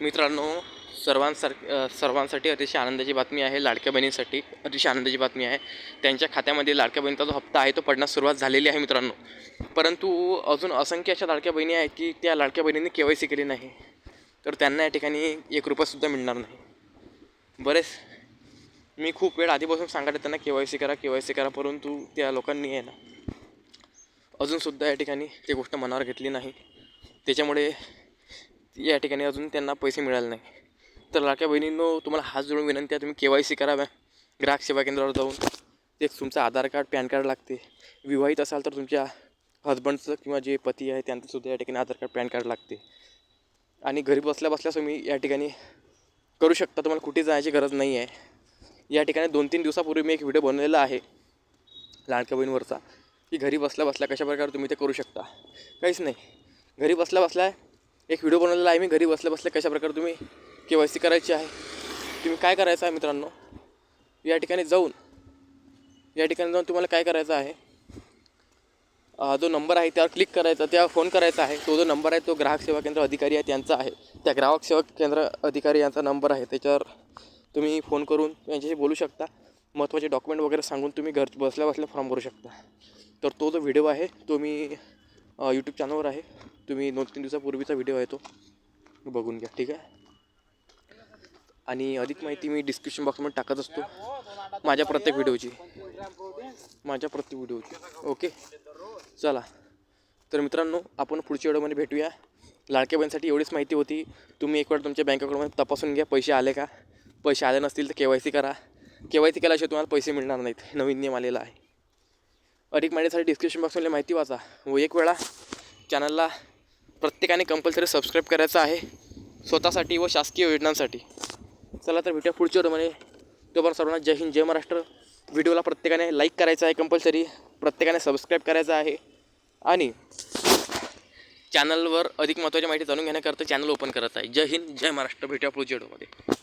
मित्रांनो सर्वांसार सर्वांसाठी अतिशय आनंदाची बातमी आहे लाडक्या बहिणींसाठी. अतिशय आनंदाची बातमी आहे. त्यांच्या खात्यामध्ये लाडक्या बहिणीचा जो हप्ता आहे तो पडण्यास सुरुवात झालेली आहे मित्रांनो. परंतु अजून असंख्य अशा लाडक्या बहिणी आहेत की त्या लाडक्या बहिणींनी के वाय सी केली नाही. तर त्यांना या ठिकाणी एक रुपयासुद्धा मिळणार नाही. बरेच मी खूप वेळ आधीपासून सांगत आहे त्यांना के वाय सी करा के वाय सी करा परंतु त्या लोकांनी आहे ना अजूनसुद्धा या ठिकाणी ती गोष्ट मनावर घेतली नाही. त्याच्यामुळे या ठिकाणी अजून त्यांना पैसे मिळाले नाही. तर लाडक्या बहिणींनो तुम्हाला हात जोडून विनंती आहे तुम्ही के वाय सी कराव्या ग्राहक सेवा केंद्रावर जाऊन. ते तुमचं आधार कार्ड पॅन कार्ड लागते. विवाहित असाल तर तुमच्या हजबंडचं किंवा जे पती आहे त्यांचंसुद्धा या ठिकाणी आधार कार्ड पॅन कार्ड लागते. आणि घरी बसल्या बसल्या तुम्ही या ठिकाणी करू शकता. तुम्हाला कुठे जायची गरज नाही आहे. या ठिकाणी दोन तीन दिवसापूर्वी मी एक व्हिडिओ बनवलेला आहे लाडक्या बहिणीवरचा की घरी बसल्या बसल्या कशा प्रकारे तुम्ही ते करू शकता. काहीच नाही. घरी बसल्या बसल्या एक व्हिडिओ बनवलेला आहे मी घरी बसल्या बसल्या कशा प्रकारे तुम्ही के वाय सी करायची आहे तुम्ही काय करायचं आहे मित्रांनो? या ठिकाणी जाऊन या ठिकाणी जाऊन तुम्हाला काय करायचं आहे? जो नंबर आहे त्यावर क्लिक करायचा त्यावर फोन करायचा आहे. तो जो नंबर आहे तो ग्राहक सेवा केंद्र अधिकारी आहे त्यांचा आहे. त्या ग्राहक सेवा केंद्र अधिकारी यांचा नंबर आहे. त्याच्यावर तुम्ही फोन करून यांच्याशी बोलू शकता. महत्त्वाचे डॉक्युमेंट वगैरे सांगून तुम्ही घर बसल्या बसल्या फॉर्म भरू शकता. तर तो जो व्हिडिओ आहे तो मी यूट्यूब चॅनलवर आहे. तुम्ही दोन तीन दिवसापूर्वीचा व्हिडिओ आहे तो. बघून घ्या ठीक आहे? आणि अधिक माहिती मी डिस्क्रिप्शन बॉक्समध्ये टाकत असतो. माझ्या प्रत्येक व्हिडिओची माझ्या प्रत्येक व्हिडिओची ओके चला. तर मित्रांनो आपण पुढच्या व्हिडिओमध्ये भेटूया. लाडक्या बहिणीसाठी एवढीच माहिती होती. तुम्ही एक वेळ तुमच्या बँक अकाउंटमध्ये तपासून घ्या पैसे आले का? पैसे आले नसतील तर के वाय सी करा. के वाय सी केल्याशिवाय तुम्हाला पैसे मिळणार नाहीत. नवीन नियम आलेला आहे. अधिक माहितीसाठी डिस्क्रिप्शन बॉक्समध्ये माहिती वाचा. व एक वेळा चॅनलला प्रत्येकाने कंपल्सरी सबस्क्राईब करायचं आहे स्वतःसाठी व शासकीय योजनांसाठी. चला तर भेटूया पुढच्या व्हिडिओमध्ये. तोपर्यंत सर्वांना जय हिंद जय महाराष्ट्र. व्हिडिओला प्रत्येकाने लाईक करायचं आहे कंपल्सरी प्रत्येकाने सबस्क्राईब करायचं आहे. आणि चॅनलवर अधिक महत्त्वाची माहिती जाणून घेण्याकरता चॅनल ओपन करत आहे. जय हिंद जय महाराष्ट्र. भेटूया पुढच्या व्हिडिओमध्ये.